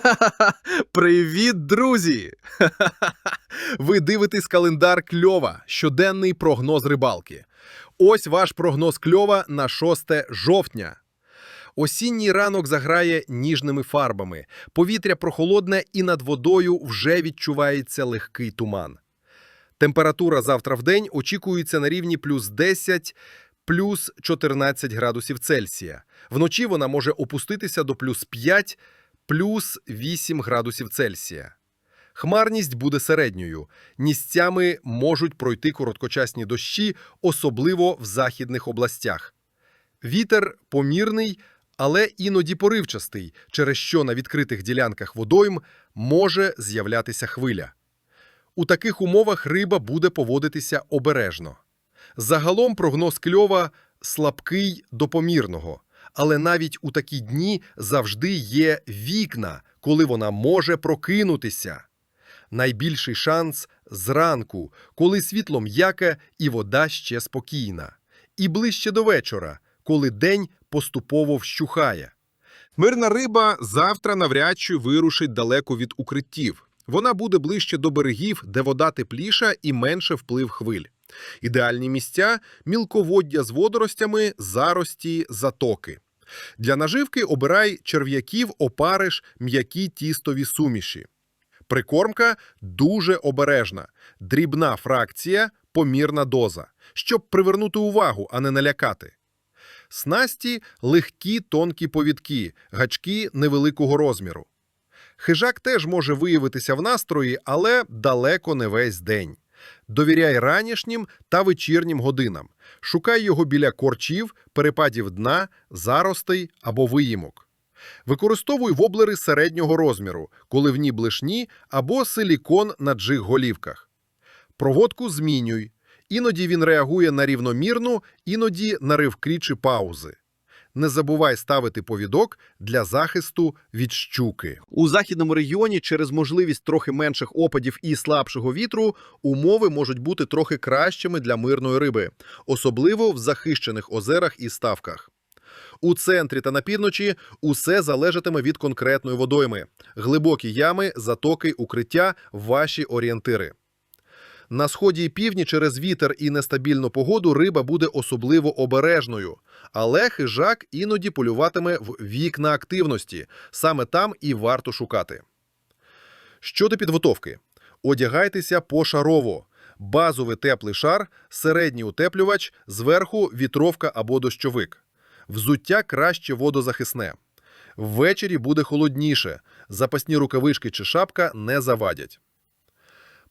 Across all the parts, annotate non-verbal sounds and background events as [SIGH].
[LAUGHS] Привіт, друзі! [LAUGHS] Ви дивитесь календар кльова, щоденний прогноз рибалки. Ось ваш прогноз кльова на 6 жовтня. Осінній ранок заграє ніжними фарбами. Повітря прохолодне і над водою вже відчувається легкий туман. Температура завтра в день очікується на рівні плюс 10, плюс 14 градусів Цельсія. Вночі вона може опуститися до плюс 5, плюс 8 градусів Цельсія. Хмарність буде середньою. Місцями можуть пройти короткочасні дощі, особливо в західних областях. Вітер помірний, але іноді поривчастий, через що на відкритих ділянках водойм може з'являтися хвиля. У таких умовах риба буде поводитися обережно. Загалом прогноз кльова слабкий до помірного, але навіть у такі дні завжди є вікна, коли вона може прокинутися. Найбільший шанс зранку, коли світло м'яке і вода ще спокійна, і ближче до вечора, коли день поступово вщухає. Мирна риба завтра навряд чи вирушить далеко від укриттів. Вона буде ближче до берегів, де вода тепліша і менше вплив хвиль. Ідеальні місця мілководдя з водоростями, зарості, затоки. Для наживки обирай черв'яків, опариш, м'які тістові суміші. Прикормка дуже обережна, дрібна фракція, помірна доза, щоб привернути увагу, а не налякати. Снасті легкі тонкі повідки, гачки невеликого розміру. Хижак теж може виявитися в настрої, але далеко не весь день. Довіряй ранішнім та вечірнім годинам. Шукай його біля корчів, перепадів дна, заростей або виїмок. Використовуй воблери середнього розміру, коливні блишні або силікон на джиг-голівках. Проводку змінюй. Іноді він реагує на рівномірну, іноді на ривки чи паузи. Не забувай ставити повідок для захисту від щуки. У західному регіоні через можливість трохи менших опадів і слабшого вітру умови можуть бути трохи кращими для мирної риби, особливо в захищених озерах і ставках. У центрі та на півночі усе залежатиме від конкретної водойми. Глибокі ями, затоки, укриття ваші орієнтири. На сході і півдні через вітер і нестабільну погоду риба буде особливо обережною, але хижак іноді полюватиме в вікна активності. Саме там і варто шукати. Щодо підготовки, одягайтеся пошарово. Базовий теплий шар, середній утеплювач, зверху вітровка або дощовик. Взуття краще водозахисне. Ввечері буде холодніше. Запасні рукавички чи шапка не завадять.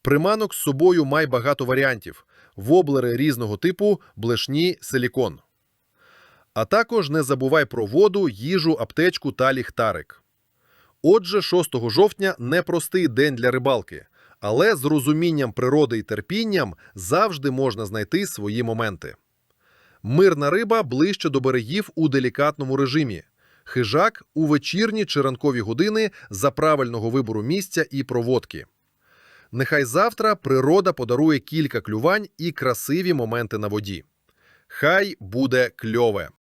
Приманок з собою май багато варіантів: воблери різного типу, блешні, силікон. А також не забувай про воду, їжу, аптечку та ліхтарик. Отже, 6 жовтня непростий день для рибалки, але з розумінням природи і терпінням завжди можна знайти свої моменти. Мирна риба ближче до берегів у делікатному режимі. Хижак у вечірні чи ранкові години за правильного вибору місця і проводки. Нехай завтра природа подарує кілька клювань і красиві моменти на воді. Хай буде кльове!